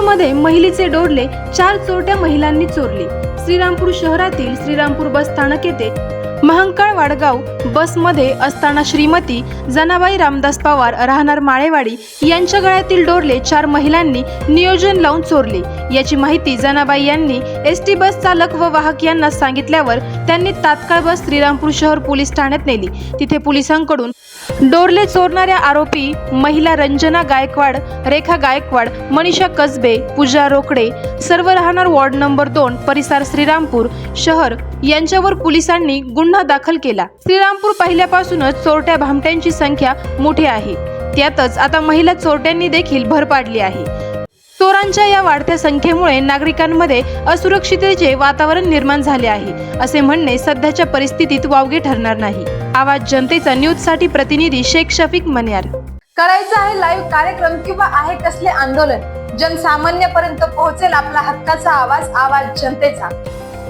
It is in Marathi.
मध्ये महिलेचे डोरले चार चोरट्या महिलांनी चोरले. श्रीरामपूर शहरातील श्रीरामपूर बस स्थानक येथे महांकाळ वाडगाव बसमध्ये असताना श्रीमती जनाबाई रामदास पवार राहणार माळेवाडी यांच्या गळ्यातील डोरले चार महिलांनी नियोजन लावून चोरले. याची माहिती जनाबाई यांनी एस टी बस चालक व वाहक यांना सांगितल्यावर त्यांनी तात्काळ बस श्रीरामपूर शहर पोलीस ठाण्यात नेली. तिथे पोलिसांकडून डोरले चोरणाऱ्या आरोपी महिला रंजना गायकवाड रेखा गायकवाड मनीषा कसबे पूजा रोकडे सर्व राहणार वॉर्ड नंबर दोन परिसर श्रीरामपूर शहर यांच्यावर पोलिसांनी गुन्हा दाखल केला. श्रीरामपूर पहिल्यापासूनच चोरट्या भामट्यांची संख्या मोठी आहे. त्यातच आता महिला चोरट्यांनी देखील भर पाडली आहे. चोरांच्या या वाढत्या संख्येमुळे नागरिकांमध्ये असुरक्षिततेचे वातावरण निर्माण झाले आहे असे म्हणणे सध्याच्या परिस्थितीत वावगे ठरणार नाही. आवाज जनतेचा न्यूजसाठी प्रतिनिधी शेख शफीक मन्यार. करायचं आहे लाईव्ह कार्यक्रम किंवा आहे कसले आंदोलन? जनसामान्यपर्यंत पोहोचेल आपला हक्काचा आवाज आवाज जनतेचा.